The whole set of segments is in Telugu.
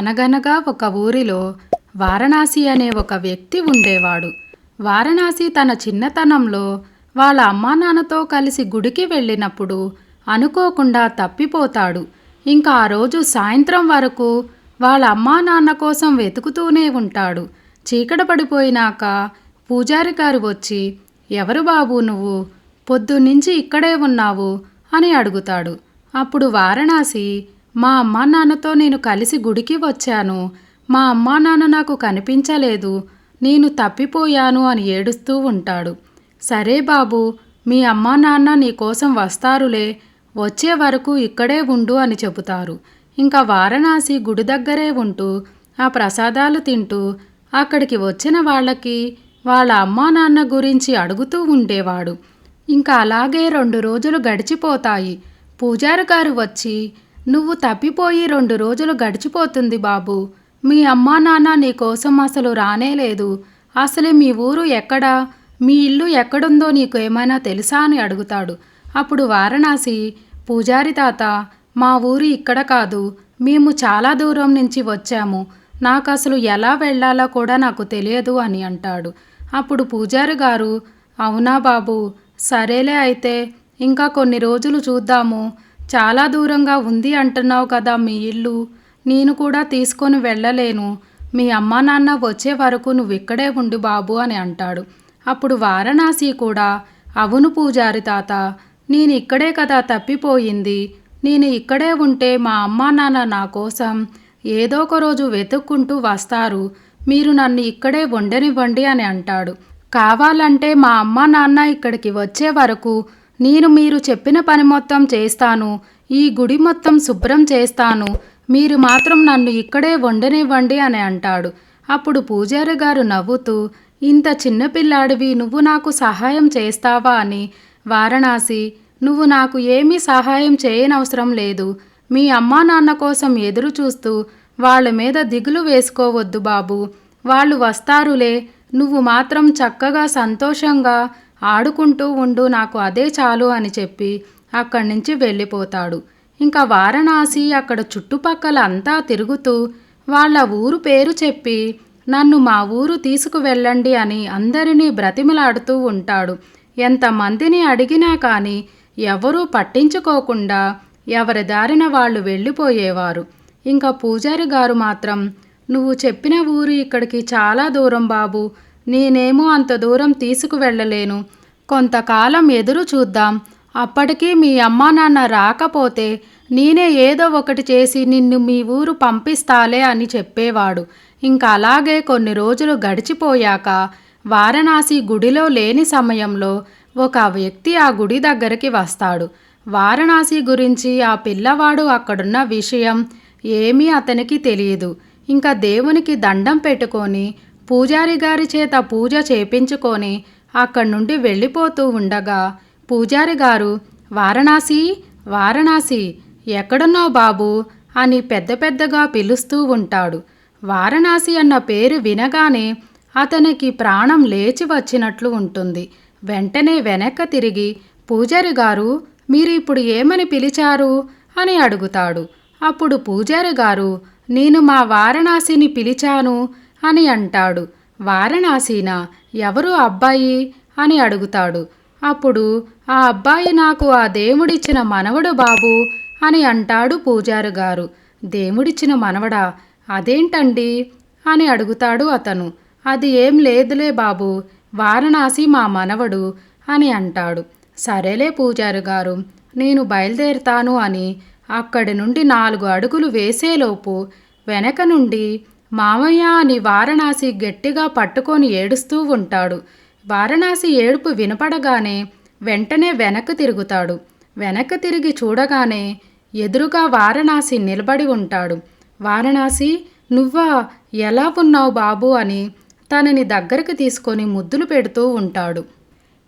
అనగనగా ఒక ఊరిలో వారణాసి అనే ఒక వ్యక్తి ఉండేవాడు. వారణాసి తన చిన్నతనంలో వాళ్ళ అమ్మా నాన్నతో కలిసి గుడికి వెళ్ళినప్పుడు అనుకోకుండా తప్పిపోతాడు. ఇంకా ఆ రోజు సాయంత్రం వరకు వాళ్ళ అమ్మా నాన్న కోసం వెతుకుతూనే ఉంటాడు. చీకట పడిపోయినాక పూజారి గారు వచ్చి ఎవరు బాబు నువ్వు? పొద్దున్నుంచి ఇక్కడే ఉన్నావు? అని అడుగుతాడు. అప్పుడు వారణాసి మా అమ్మా నాన్నతో నేను కలిసి గుడికి వచ్చాను. మా అమ్మా నాన్న నాకు కనిపించలేదు. నేను తప్పిపోయాను అని ఏడుస్తూ ఉంటాడు. సరే బాబు మీ అమ్మా నాన్న నీ కోసం వస్తారులే. వచ్చే వరకు ఇక్కడే ఉండు అని చెబుతారు. ఇంకా వారణాసి గుడి దగ్గరే ఉంటూ ఆ ప్రసాదాలు తింటూ అక్కడికి వచ్చిన వాళ్ళకి వాళ్ళ అమ్మా నాన్న గురించి అడుగుతూ ఉండేవాడు. ఇంకా అలాగే రెండు రోజులు గడిచిపోతాయి. పూజారి గారు వచ్చి నువ్వు తప్పిపోయి రెండు రోజులు గడిచిపోతుంది బాబు. మీ అమ్మా నాన్న నీకోసం అసలు రానేలేదు అసలు మీ ఊరు ఎక్కడా? మీ ఇల్లు ఎక్కడుందో నీకు ఏమైనా తెలుసా అని అడుగుతాడు. అప్పుడు వారణాసి పూజారి తాత మా ఊరు ఇక్కడ కాదు. మేము చాలా దూరం నుంచి వచ్చాము. నాకు అసలు ఎలా వెళ్ళాలో కూడా నాకు తెలియదు అని అంటాడు. అప్పుడు పూజారి గారు అవునా బాబు. సరేలే అయితే ఇంకా కొన్ని రోజులు చూద్దాము. చాలా దూరంగా ఉంది అంటున్నావు కదా మీ ఇల్లు. నేను కూడా తీసుకొని వెళ్ళలేను. మీ అమ్మా నాన్న వచ్చే వరకు నువ్వు ఇక్కడే ఉండు బాబు అని అంటాడు. అప్పుడు వారణాసి కూడా అవును పూజారి తాత నేను ఇక్కడే కదా తప్పిపోయింది. నేను ఇక్కడే ఉంటే మా అమ్మా నాన్న నా కోసం ఏదో ఒక రోజు వెతుక్కుంటూ వస్తారు. మీరు నన్ను ఇక్కడే ఉండనివ్వండి అని అంటాడు. కావాలంటే మా అమ్మ నాన్న ఇక్కడికి వచ్చే వరకు నేను మీరు చెప్పిన పని మొత్తం చేస్తాను ఈ గుడి మొత్తం శుభ్రం చేస్తాను మీరు మాత్రం నన్ను ఇక్కడే వండనివ్వండి అని అంటాడు. అప్పుడు పూజారి గారు నవ్వుతూ ఇంత చిన్నపిల్లాడివి నువ్వు నాకు సహాయం చేస్తావా అని. వారణాసి నువ్వు నాకు ఏమీ సహాయం చేయనవసరం లేదు. మీ అమ్మా నాన్న కోసం ఎదురు చూస్తూ వాళ్ళ మీద దిగులు వేసుకోవద్దు బాబు. వాళ్ళు వస్తారులే నువ్వు మాత్రం చక్కగా సంతోషంగా ఆడుకుంటూ ఉండు నాకు అదే చాలు అని చెప్పి అక్కడి నుంచి వెళ్ళిపోతాడు. ఇంకా వారణాసి అక్కడ చుట్టుపక్కల అంతా తిరుగుతూ వాళ్ళ ఊరు పేరు చెప్పి నన్ను మా ఊరు తీసుకువెళ్ళండి అని అందరినీ బ్రతిమలాడుతూ ఉంటాడు. ఎంతమందిని అడిగినా కానీ ఎవరూ పట్టించుకోకుండా ఎవరి దారిన వాళ్ళు వెళ్ళిపోయేవారు. ఇంకా పూజారి గారు మాత్రం నువ్వు చెప్పిన ఊరు ఇక్కడికి చాలా దూరం బాబు. నేనేమో అంత దూరం తీసుకువెళ్ళలేను. కొంతకాలం ఎదురు చూద్దాం. అప్పటికీ మీ అమ్మా నాన్న రాకపోతే నేనే ఏదో ఒకటి చేసి నిన్ను మీ ఊరు పంపిస్తాలే అని చెప్పేవాడు. ఇంకా అలాగే కొన్ని రోజులు గడిచిపోయాక వారణాసి గుడిలో లేని సమయంలో ఒక వ్యక్తి ఆ గుడి దగ్గరికి వస్తాడు. వారణాసి గురించి ఆ పిల్లవాడు అక్కడున్న విషయం ఏమీ అతనికి తెలియదు. ఇంకా దేవునికి దండం పెట్టుకొని పూజారి గారి చేత పూజ చేపించుకొని అక్కడి నుండి వెళ్ళిపోతూ ఉండగా పూజారి గారు వారణాసి వారణాసి ఎక్కడున్నావు బాబు? అని పెద్ద పెద్దగా పిలుస్తూ ఉంటాడు. వారణాసి అన్న పేరు వినగానే అతనికి ప్రాణం లేచి వచ్చినట్లు ఉంటుంది. వెంటనే వెనక్కి తిరిగి పూజారి గారు మీరు ఇప్పుడు ఏమని పిలిచారు? అని అడుగుతాడు. అప్పుడు పూజారి గారు నేను మా వారణాసిని పిలిచాను. అని అంటాడు. వారణాసీన ఎవరు అబ్బాయి? అని అడుగుతాడు. అప్పుడు ఆ అబ్బాయి నాకు ఆ దేవుడిచ్చిన మనవడు బాబు అని అంటాడు పూజారు గారు. దేవుడిచ్చిన మనవడా? అదేంటండి? అని అడుగుతాడు అతను. అది ఏం లేదులే బాబు వారణాసి మా మనవడు అని అంటాడు. సరేలే పూజారి గారు నేను బయలుదేరుతాను అని అక్కడి నుండి నాలుగు అడుగులు వేసేలోపు వెనక నుండి మామయ్య అని వారణాసి గట్టిగా పట్టుకొని ఏడుస్తూ ఉంటాడు. వారణాసి ఏడుపు వినపడగానే వెంటనే వెనక్కి తిరుగుతాడు. వెనక్కి తిరిగి చూడగానే ఎదురుగా వారణాసి నిలబడి ఉంటాడు. వారణాసి నువ్వా? ఎలా ఉన్నావు బాబు? అని తనని దగ్గరికి తీసుకొని ముద్దులు పెడుతూ ఉంటాడు.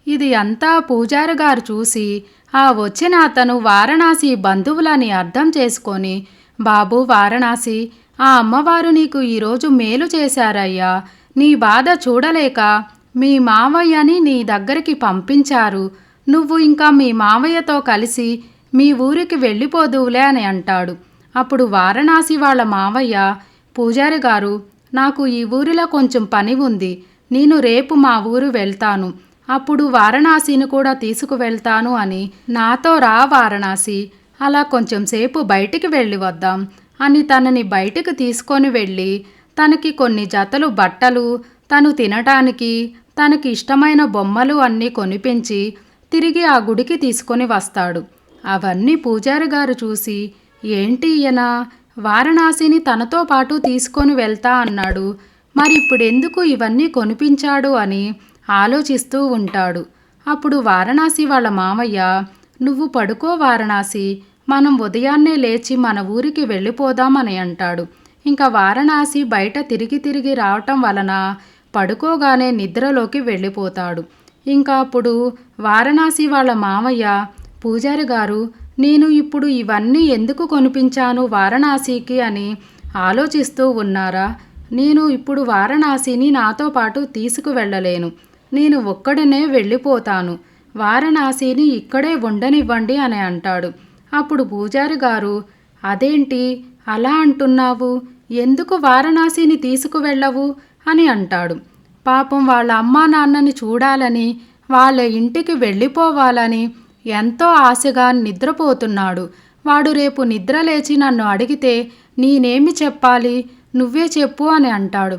ఇది అంతా పూజారి గారు చూసి ఆ వచ్చిన అతను వారణాసి బంధువులని అర్థం చేసుకొని బాబు వారణాసి ఆ అమ్మవారు నీకు ఈరోజు మేలు చేశారయ్యా. నీ బాధ చూడలేక మీ మావయ్యని నీ దగ్గరికి పంపించారు. నువ్వు ఇంకా మీ మావయ్యతో కలిసి మీ ఊరికి వెళ్ళిపోదువులే అని అంటాడు. అప్పుడు వారణాసి వాళ్ళ మావయ్య పూజారి గారు నాకు ఈ ఊరిలో కొంచెం పని ఉంది. నేను రేపు మా ఊరు వెళ్తాను. అప్పుడు వారణాసిని కూడా తీసుకువెళ్తాను అని నాతో రా వారణాసి. అలా కొంచెం సేపు బయటికి వెళ్ళి వద్దాం. అని తనని బయటకు తీసుకొని వెళ్ళి తనకి కొన్ని జతలు బట్టలు తను తినటానికి తనకి ఇష్టమైన బొమ్మలు అన్నీ కొనిపించి తిరిగి ఆ గుడికి తీసుకొని వస్తాడు. అవన్నీ పూజారి గారు చూసి ఏంటి ఈయన? వారణాసిని తనతో పాటు తీసుకొని వెళ్తా అన్నాడు. మరి ఇప్పుడు ఎందుకు ఇవన్నీ కొనిపించాడు? అని ఆలోచిస్తూ ఉంటాడు. అప్పుడు వారణాసి వాళ్ళ మామయ్య నువ్వు పడుకో వారణాసి మనం ఉదయాన్నే లేచి మన ఊరికి వెళ్ళిపోదామని అంటాడు. ఇంకా వారణాసి బయట తిరిగి తిరిగి రావటం వలన పడుకోగానే నిద్రలోకి వెళ్ళిపోతాడు. ఇంకా అప్పుడు వారణాసి వాళ్ళ మామయ్య పూజారి గారు నేను ఇప్పుడు ఇవన్నీ ఎందుకు కొనిపించాను వారణాసికి? అని ఆలోచిస్తూ ఉన్నారా? నేను ఇప్పుడు వారణాసిని నాతో పాటు తీసుకువెళ్ళలేను. నేను ఒక్కడనే వెళ్ళిపోతాను. వారణాసిని ఇక్కడే ఉండనివ్వండి అని అంటాడు. అప్పుడు పూజారి గారు అదేంటి? అలా అంటున్నావు? ఎందుకు వారణాసిని తీసుకువెళ్ళవు? అని అంటాడు. పాపం వాళ్ళ అమ్మా నాన్నని చూడాలని వాళ్ళ ఇంటికి వెళ్ళిపోవాలని ఎంతో ఆశగా నిద్రపోతున్నాడు. వాడు రేపు నిద్ర లేచి నన్ను అడిగితే నేనేమి చెప్పాలి? నువ్వే చెప్పు అని అంటాడు.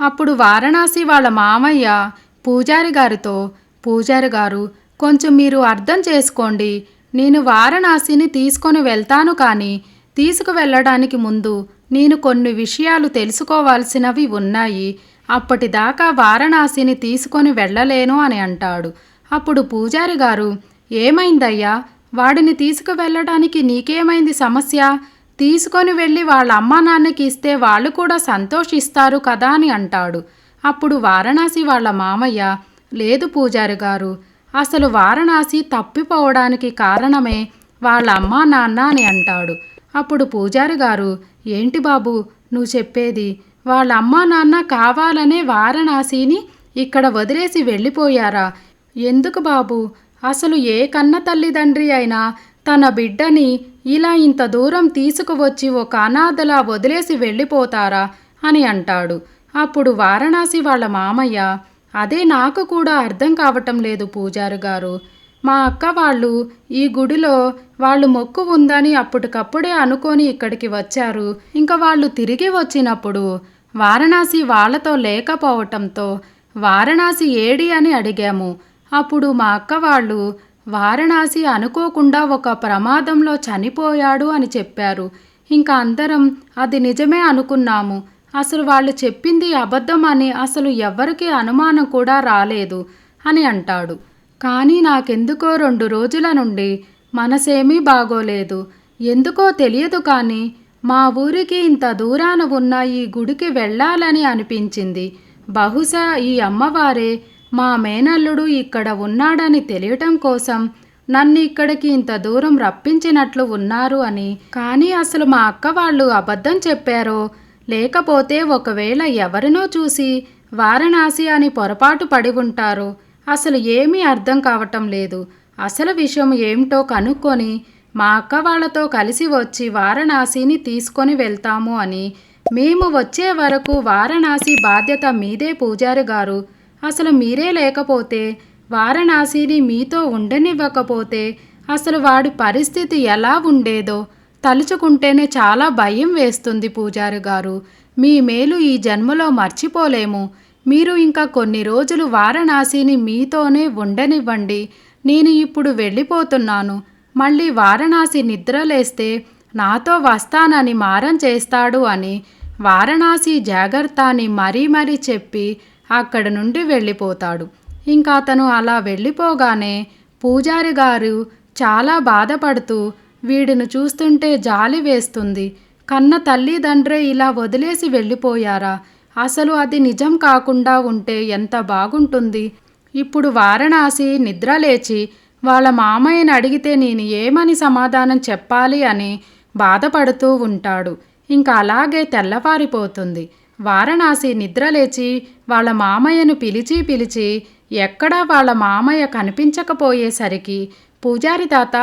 అప్పుడు వారణాసి వాళ్ళ మామయ్య పూజారి గారితో పూజారి గారు కొంచెం మీరు అర్థం చేసుకోండి. నేను వారణాసిని తీసుకొని వెళ్తాను కానీ తీసుకువెళ్ళడానికి ముందు నేను కొన్ని విషయాలు తెలుసుకోవాల్సినవి ఉన్నాయి. అప్పటిదాకా వారణాసిని తీసుకొని వెళ్ళలేను అని అంటాడు. అప్పుడు పూజారి గారు ఏమైందయ్యా? వాడిని తీసుకువెళ్ళడానికి నీకేమైంది సమస్య? తీసుకొని వెళ్ళి వాళ్ళ అమ్మా నాన్నకి ఇస్తే వాళ్ళు కూడా సంతోషిస్తారు కదా అని అంటాడు. అప్పుడు వారణాసి వాళ్ళ మామయ్య లేదు పూజారి గారు అసలు వారణాసి తప్పిపోవడానికి కారణమే వాళ్ళ అమ్మా నాన్న అని అంటాడు. అప్పుడు పూజారి గారు ఏంటి బాబు నువ్వు చెప్పేది? వాళ్ళ అమ్మా నాన్న కావాలనే వారణాసిని ఇక్కడ వదిలేసి వెళ్ళిపోయారా? ఎందుకు బాబు? అసలు ఏ కన్న తల్లిదండ్రి అయినా తన బిడ్డని ఇలా ఇంత దూరం తీసుకువచ్చి ఒక అనాథలా వదిలేసి వెళ్ళిపోతారా? అని అంటాడు. అప్పుడు వారణాసి వాళ్ళ మామయ్య అదే నాకు కూడా అర్థం కావటం లేదు పూజారి గారు. మా అక్క వాళ్ళు ఈ గుడిలో వాళ్ళు మొక్కు ఉందని అప్పటికప్పుడే అనుకొని ఇక్కడికి వచ్చారు. ఇంకా వాళ్ళు తిరిగి వచ్చినప్పుడు వారణాసి వాళ్ళతో లేకపోవటంతో వారణాసి ఏడి అని అడిగాము. అప్పుడు మా అక్క వాళ్ళు వారణాసి అనుకోకుండా ఒక ప్రమాదంలో చనిపోయాడు అని చెప్పారు. ఇంకా అందరం అది నిజమే అనుకున్నాము. అసలు వాళ్ళు చెప్పింది అబద్ధం అని అసలు ఎవ్వరికీ అనుమానం కూడా రాలేదు అని అంటాడు. కానీ నాకెందుకో రెండు రోజుల నుండి మనసేమీ బాగోలేదు. ఎందుకో తెలియదు కానీ మా ఊరికి ఇంత దూరాన ఉన్న ఈ గుడికి వెళ్ళాలని అనిపించింది. బహుశా ఈ అమ్మవారే మా మేనల్లుడు ఇక్కడ ఉన్నాడని తెలియటం కోసం నన్ను ఇక్కడికి ఇంత దూరం రప్పించినట్లు ఉన్నారు అని. కానీ అసలు మా అక్క వాళ్ళు అబద్ధం చెప్పారో లేకపోతే ఒకవేళ ఎవరినో చూసి వారణాసి అని పొరపాటు పడి ఉంటారు. అసలు ఏమీ అర్థం కావటం లేదు. అసలు విషయం ఏమిటో కనుక్కొని మా అక్క వాళ్ళతో కలిసి వచ్చి వారణాసిని తీసుకొని వెళ్తాము అని మేము వచ్చే వరకు వారణాసి బాధ్యత మీదే పూజారి గారు. అసలు మీరే లేకపోతే వారణాసిని మీతో ఉండనివ్వకపోతే అసలు వాడి పరిస్థితి ఎలా ఉండేదో తలుచుకుంటేనే చాలా భయం వేస్తుంది పూజారి గారు. మీ మేలు ఈ జన్మలో మర్చిపోలేము. మీరు ఇంకా కొన్ని రోజులు వారణాసిని మీతోనే ఉండనివ్వండి. నేను ఇప్పుడు వెళ్ళిపోతున్నాను. మళ్ళీ వారణాసి నిద్రలేస్తే నాతో వస్తానని మారం చేస్తాడు అని వారణాసి జాగ్రత్త అని మరీ మరీ చెప్పి అక్కడ నుండి వెళ్ళిపోతాడు. ఇంకా అతను అలా వెళ్ళిపోగానే పూజారి గారు చాలా బాధపడుతూ వీడిని చూస్తుంటే జాలి వేస్తుంది. కన్న తల్లిదండ్రే ఇలా వదిలేసి వెళ్ళిపోయారా? అసలు అది నిజం కాకుండా ఉంటే ఎంత బాగుంటుంది? ఇప్పుడు వారణాసి నిద్ర లేచి వాళ్ళ మామయ్యని అడిగితే నేను ఏమని సమాధానం చెప్పాలి అని బాధపడుతూ ఉంటాడు. ఇంకా అలాగే తెల్లవారిపోతుంది. వారణాసి నిద్రలేచి వాళ్ళ మామయ్యను పిలిచి పిలిచి ఎక్కడా వాళ్ళ మామయ్య కనిపించకపోయేసరికి పూజారి తాత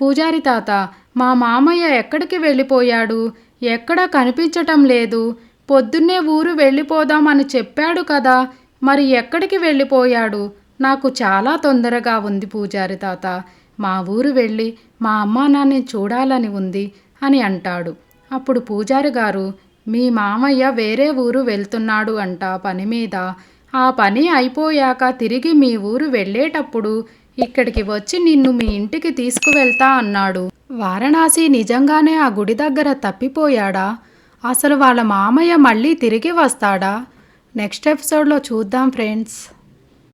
పూజారి తాత మా మామయ్య ఎక్కడికి వెళ్ళిపోయాడు? ఎక్కడా కనిపించటం లేదు. పొద్దున్నే ఊరు వెళ్ళిపోదామని చెప్పాడు కదా మరి ఎక్కడికి వెళ్ళిపోయాడు? నాకు చాలా తొందరగా ఉంది పూజారి తాత. మా ఊరు వెళ్ళి మా అమ్మా నాన్నని చూడాలని ఉంది అని అంటాడు. అప్పుడు పూజారి గారు మీ మామయ్య వేరే ఊరు వెళ్తున్నాడు అంట పని మీద. ఆ పని అయిపోయాక తిరిగి మీ ఊరు వెళ్ళేటప్పుడు ఇక్కడికి వచ్చి నిన్ను మీ ఇంటికి తీసుకువెళ్తా అన్నాడు. వారణాసి నిజంగానే ఆ గుడి దగ్గర తప్పిపోయాడా? అసలు వాళ్ళ మామయ్య మళ్ళీ తిరిగి వస్తాడా? నెక్స్ట్ ఎపిసోడ్లో చూద్దాం ఫ్రెండ్స్.